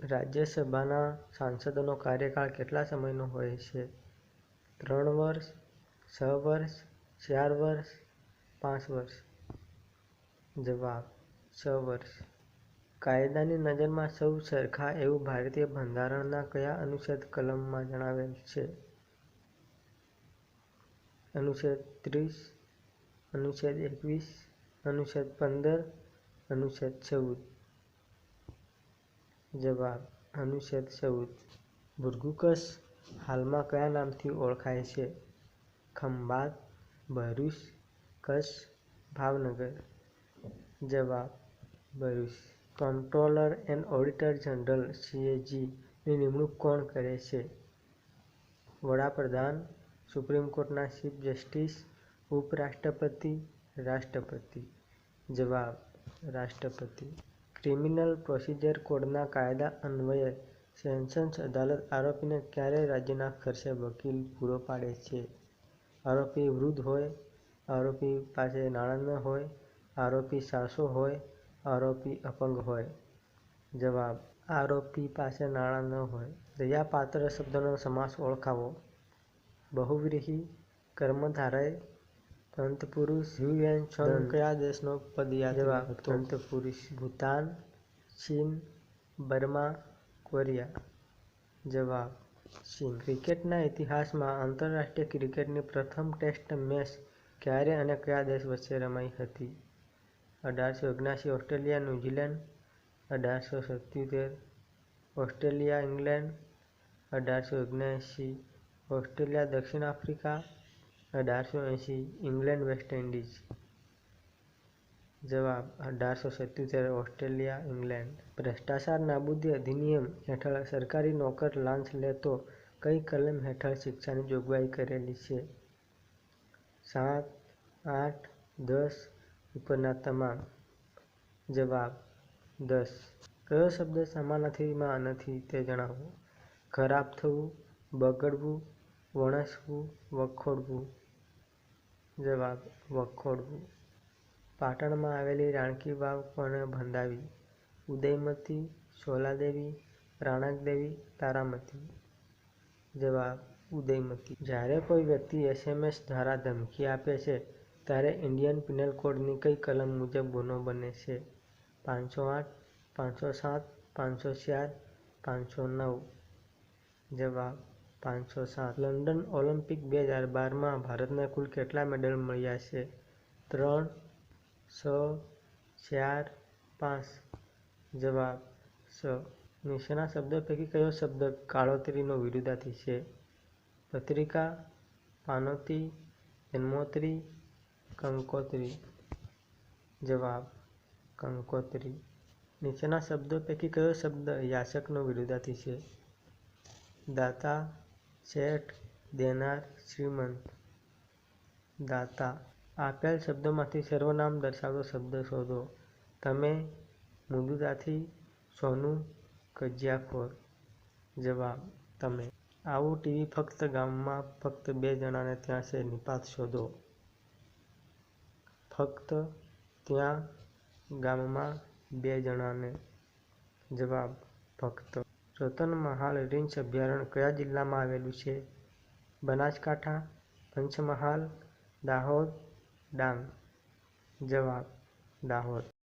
રાજ્યસભાના સાંસદોનો કાર્યકાળ કેટલા સમયનો હોય છે? ત્રણ વર્ષ, છ વર્ષ, ચાર વર્ષ, પાંચ વર્ષ. જવાબ: છ વર્ષ. કાયદાની નજરમાં સૌ સરખા એવું ભારતીય બંધારણના કયા અનુચ્છેદ કલમમાં જણાવેલ છે? અનુચ્છેદ ત્રીસ, અનુચ્છેદ એકવીસ, અનુચ્છેદ પંદર, અનુચ્છેદ ચૌદ. જવાબ: અનુચ્છેદ ચૌદ. ભૃગુ-કચ્છ હાલમાં કયા નામથી ઓળખાય છે? ખંભાત, ભરૂચ, કચ્છ, ભાવનગર. જવાબ: Bharuch. Controller and auditor general સીએજીની નિમણૂક કોણ કરે છે? વડાપ્રધાન સુપ્રીમ કોર્ટના ચીફ જસ્ટિસ, ઉપરાષ્ટ્રપતિ, રાષ્ટ્રપતિ. જવાબ: રાષ્ટ્રપતિ. ક્રિમિનલ પ્રોસિજર કોડના કાયદા અન્વયે સેશન્સ અદાલત આરોપીને ક્યારે રાજ્યના ખર્ચે વકીલ પૂરો પાડે છે? આરોપી વૃદ્ધ હોય, આરોપી પાસે નાણાં ન હોય, આરોપી સાસો હોય, આરોપી અપંગ હોય. જવાબ: આરોપી પાસે નાણાં ન હોય. દયાપાત્ર શબ્દનો સમાસ ઓળખાવો. બહુવ્રીહી, કર્મધારય, તંતપુરુષ. હ્યુએન છોંગ કયા દેશનો પદયાત્રી હતો? જવાબ: તંતપુરુષ. ભૂતાન, ચીન, બર્મા, કોરિયા. જવાબ: ચીન. ક્રિકેટના ઇતિહાસમાં આંતરરાષ્ટ્રીય ક્રિકેટની પ્રથમ ટેસ્ટ મેચ ક્યારે અને કયા દેશ વચ્ચે રમાઈ હતી? અઢારસો ઓગણએંસી ઓસ્ટ્રેલિયા-ન્યૂઝીલેન્ડ, અઢારસો સત્યોતેર ઓસ્ટ્રેલિયા-ઇંગ્લેન્ડ, અઢારસો ઓગણએંસી ઓસ્ટ્રેલિયા-દક્ષિણ આફ્રિકા, અઢારસો એંશી ઇંગ્લેન્ડ-વેસ્ટ ઇન્ડિઝ જવાબ: અઢારસો સિત્યોતેર ઓસ્ટ્રેલિયા-ઇંગ્લેન્ડ. ભ્રષ્ટાચાર નાબૂદી અધિનિયમ હેઠળ સરકારી નોકર લાંચ લે તો કઈ કલમ હેઠળ શિક્ષાની જોગવાઈ કરેલી છે? સાત, આઠ, દસ. ઉપરના તમામ. જવાબ: દસ. કયો શબ્દ સમાનાર્થીમાં નથી તે જણાવો. ખરાબ થવું, બગડવું, વણસવું, વખોડવું. જવાબ: વખોડવું. પાટણમાં આવેલી રાણકી વાવ કોણે બંધાવી? ઉદયમતી, સોલાદેવી રાણકદેવી, તારામતી. જવાબ: ઉદયમતી. જ્યારે કોઈ વ્યક્તિ એસએમએસ દ્વારા ધમકી આપે છે ત્યારે ઇન્ડિયન પિનલ કોડની કઈ કલમ મુજબ ગુનો બને છે? પાંચસો આઠ, પાંચસો સાત, પાંચસો ચાર, પાંચસો નવ. જવાબ: પાંચસો સાત. લંડન ઓલિમ્પિક બે હજાર બારમાં ભારતને કુલ કેટલા મેડલ મળ્યા છે? ત્રણ, છ, ચાર, પાંચ. જવાબ: છ. નીચેના શબ્દો પૈકી કયો શબ્દ કાળોતરીનો વિરુદ્ધાર્થી છે? પત્રિકા, પાનોતી, જન્મોત્રી, કંકોત્રી. જવાબ: કંકોત્રી. નીચેના શબ્દો પૈકી કયો શબ્દ યાચકનો વિરુદ્ધાર્થી છે? દાતા, શેઠ, દેનાર, શ્રીમંત. દાતા. આપેલ શબ્દોમાંથી સર્વનામ દર્શાવતો શબ્દ શોધો. તમે, મૃદુતાથી, સોનું, કજિયાખોર. જવાબ: તમે. આવું ટીવી ફક્ત ગામમાં ફક્ત બે જણાને ત્યાં છે નિપાત શોધો. ફક્ત, ત્યાં, ગામમાં, બે જણાને. જવાબ: ફક્ત. રતનમહાલ રેન્જ અભયારણ્ય કયા જિલ્લામાં આવેલું છે? બનાસકાંઠા, પંચમહાલ, દાહોદ, ડાંગ. જવાબ: દાહોદ.